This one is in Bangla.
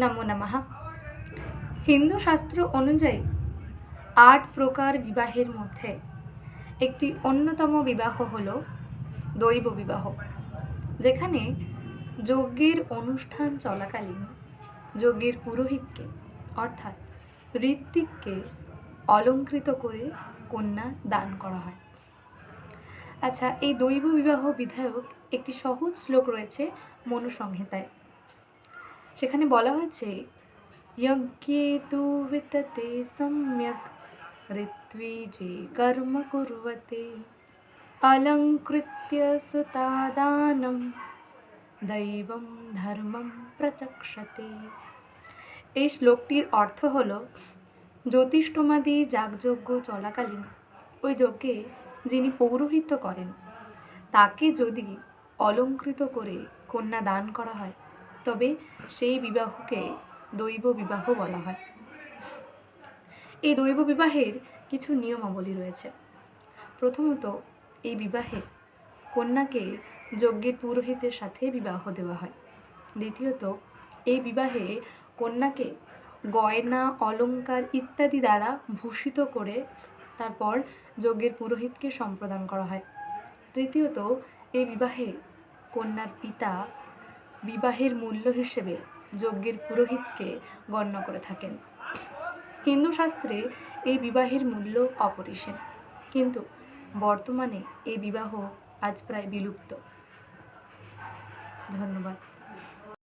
নমো নমঃ। হিন্দু শাস্ত্র অনুযায়ী আট প্রকার বিবাহের মধ্যে একটি অন্যতম বিবাহ হল দৈব বিবাহ, যেখানে যজ্ঞের অনুষ্ঠান চলাকালীন যজ্ঞের পুরোহিতকে অর্থাৎ ঋত্বিককে অলঙ্কৃত করে কন্যা দান করা হয়। আচ্ছা এই দৈব বিবাহ বিধায়ক একটি সহজ শ্লোক রয়েছে মনুসংহিতায়। সেখানে বলা হয়েছে যজ্ঞে তু বিততে সম্যক ঋত্বি যে কর্ম কুর্বতে অলঙ্কৃত্য সুতাদানম দৈবম ধর্মম প্রচক্ষতে এই শ্লোকটির অর্থ হল, জ্যোতিষ্ঠমাদি যাগযজ্ঞ চলাকালীন ওই যজ্ঞে যিনি পৌরোহিত্য করেন, তাকে যদি অলঙ্কৃত করে কন্যা দান করা হয় তবে সেই বিবাহকে দৈব বিবাহ বলা হয়। এই দৈব বিবাহের কিছু নিয়মাবলী রয়েছে। প্রথমত, এই বিবাহে কন্যাকে যজ্ঞের পুরোহিতের সাথে বিবাহ দেওয়া হয়। দ্বিতীয়ত, এই বিবাহে কন্যাকে গয়না, অলংকার ইত্যাদি দ্বারা ভূষিত করে তারপর যজ্ঞের পুরোহিতকে সম্প্রদান করা হয়। তৃতীয়ত, এই বিবাহে কন্যার পিতা বিবাহের মূল্য হিসেবে যজ্ঞের পুরোহিতকে গণ্য করে থাকেন। হিন্দু শাস্ত্রে এই বিবাহের মূল্য অপরিসীম। কিন্তু বর্তমানে এই বিবাহ আজ প্রায় বিলুপ্ত। ধন্যবাদ।